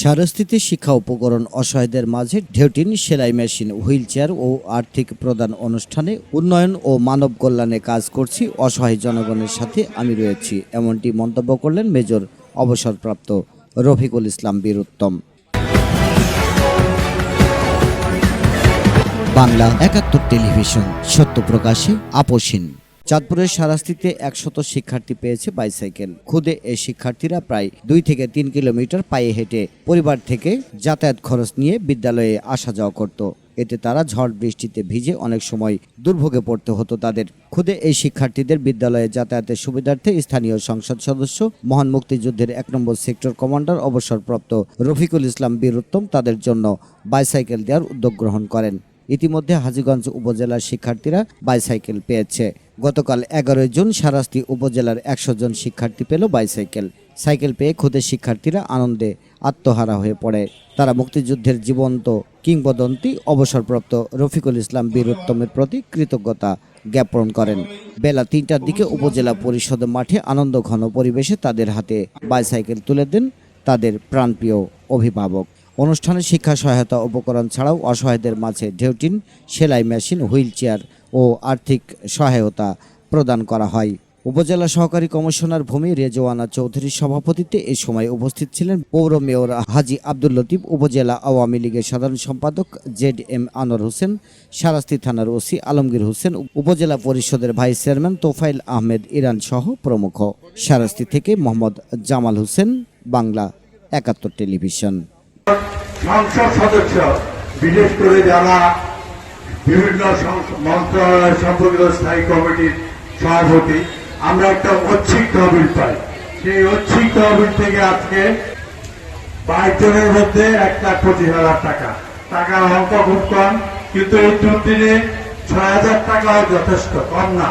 সারস্থিতি শিক্ষা উপকরণ অসহায়দের মাঝে ঢেউটিন, সেলাই মেশিন হুইল চেয়ার ও আর্থিক প্রদান অনুষ্ঠানে উন্নয়ন ও মানব কল্যাণে কাজ করছি অসহায় জনগণের সাথে আমি রয়েছি, এমনটি মন্তব্য করলেন মেজর অবসরপ্রাপ্ত রফিকুল ইসলাম বীর উত্তম বাংলা একাত্তর টেলিভিশন, সত্য প্রকাশে আপোষহীন চাঁদপুরের সারাস্তিতে একশত শিক্ষার্থী পেয়েছে বাইসাইকেল। খুদে এই শিক্ষার্থীরা প্রায় দুই থেকে তিন কিলোমিটার পায়ে হেঁটে পরিবার থেকে যাতায়াত খরচ নিয়ে বিদ্যালয়ে আসা যাওয়া করত। এতে তারা ঝড় বৃষ্টিতে ভিজে অনেক সময় দুর্ভোগে পড়তে হতো তাদের। খুদে এই শিক্ষার্থীদের বিদ্যালয়ে যাতায়াতের সুবিধার্থে স্থানীয় সংসদ সদস্য, মহান মুক্তিযুদ্ধের এক নম্বর সেক্টর কমান্ডার, অবসরপ্রাপ্ত রফিকুল ইসলাম বীর উত্তম তাদের জন্য বাইসাইকেল দেওয়ার উদ্যোগ গ্রহণ করেন। ইতিমধ্যে হাজীগঞ্জ উপজেলার শিক্ষার্থীরা বাইসাইকেল পেয়েছে। গতকাল এগারোই জুন সারাস্তি উপজেলার একশো জন শিক্ষার্থী পেল বাইসাইকেল। সাইকেল পেয়ে খুদে শিক্ষার্থীরা আনন্দে আত্মহারা হয়ে পড়ে। তারা মুক্তিযুদ্ধের জীবন্ত কিংবদন্তি, অবসরপ্রাপ্ত রফিকুল ইসলাম বীরোত্তমের প্রতি কৃতজ্ঞতা জ্ঞাপন করেন। বেলা তিনটার দিকে উপজেলা পরিষদ মাঠে আনন্দ ঘন পরিবেশে তাদের হাতে বাইসাইকেল তুলে দেন তাদের প্রাণপ্রিয় অভিভাবক। অনুষ্ঠানে শিক্ষা সহায়তা উপকরণ ছাড়াও অসহায়দের মাঝে ঢেউটিন সেলাই মেশিন, হুইল চেয়ার ও আর্থিক সহায়তা প্রদান করা হয়। উপজেলা সহকারী কমিশনার ভূমি রেজওয়ানা চৌধুরীর সভাপতিত্বে এ সময় উপস্থিত ছিলেন পৌর মেয়র হাজি আব্দুল লতিফ, উপজেলা আওয়ামী লীগের সাধারণ সম্পাদক জেড এম আনোয়ার হোসেন, সারাস্তি থানার ওসি আলমগীর হোসেন, উপজেলা পরিষদের vice chairman Tofail Ahmed Iran সহ প্রমুখ। সারাস্তি থেকে মোহাম্মদ জামাল হোসেন, বাংলা একাত্তর টেলিভিশন। সংসদ সদস্য, বিশেষ করে যারা বিভিন্ন মন্ত্রণালয় সম্পর্কিত স্থায়ী কমিটির সভাপতি, আমরা একটা ঐচ্ছিক তহবিল পাই। সেই ঐচ্ছিক তহবিল থেকে আজকে বাইশ জনের মধ্যে এক লাখ পঁচিশ হাজার টাকা। টাকার অঙ্ক খুব কম, কিন্তু এই দুদিনে ছয় হাজার টাকাও যথেষ্ট, কম না।